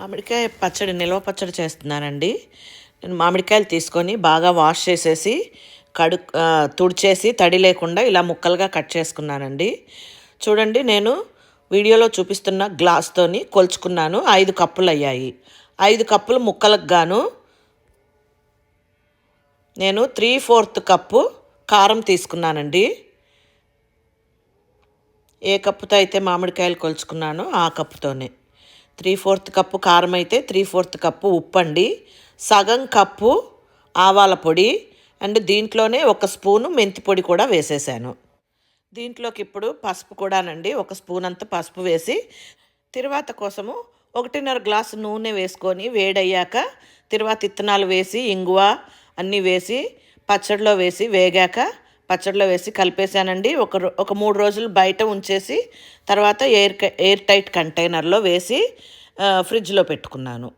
మామిడికాయ పచ్చడి నిల్వ పచ్చడి చేస్తున్నానండి. నేను మామిడికాయలు తీసుకొని బాగా వాష్ చేసేసి కడు తుడిచేసి తడి లేకుండా ఇలా ముక్కలుగా కట్ చేసుకున్నానండి. చూడండి నేను వీడియోలో చూపిస్తున్న గ్లాస్తోని కొలుచుకున్నాను. ఐదు కప్పులు అయ్యాయి. ఐదు కప్పులు ముక్కలకు గాను నేను త్రీ ఫోర్త్ కప్పు కారం తీసుకున్నానండి. ఏ కప్పుతో అయితే మామిడికాయలు కొలుచుకున్నానో ఆ కప్పుతోనే. త్రీ ఫోర్త్ కప్పు కారం అయితే త్రీ ఫోర్త్ కప్పు ఉప్పు అండి సగం కప్పు ఆవాల పొడి అండ్ దీంట్లోనే ఒక స్పూను మెంతి పొడి కూడా వేసేసాను. దీంట్లోకి ఇప్పుడు పసుపు కూడానండి ఒక స్పూన్ అంత పసుపు వేసి తిరువాత కోసము ఒకటిన్నర గ్లాసు నూనె వేసుకొని వేడయ్యాక తిరువాత ఇత్తనాలు వేసి ఇంగువ అన్నీ వేసి పచ్చడిలో వేసి వేగాక పచ్చడిలో వేసి కలిపేశానండి ఒక ఒక మూడు రోజులు బయట ఉంచేసి తర్వాత ఎయిర్ ఎయిర్ టైట్ కంటైనర్లో వేసి ఫ్రిడ్జ్లో పెట్టుకున్నాను.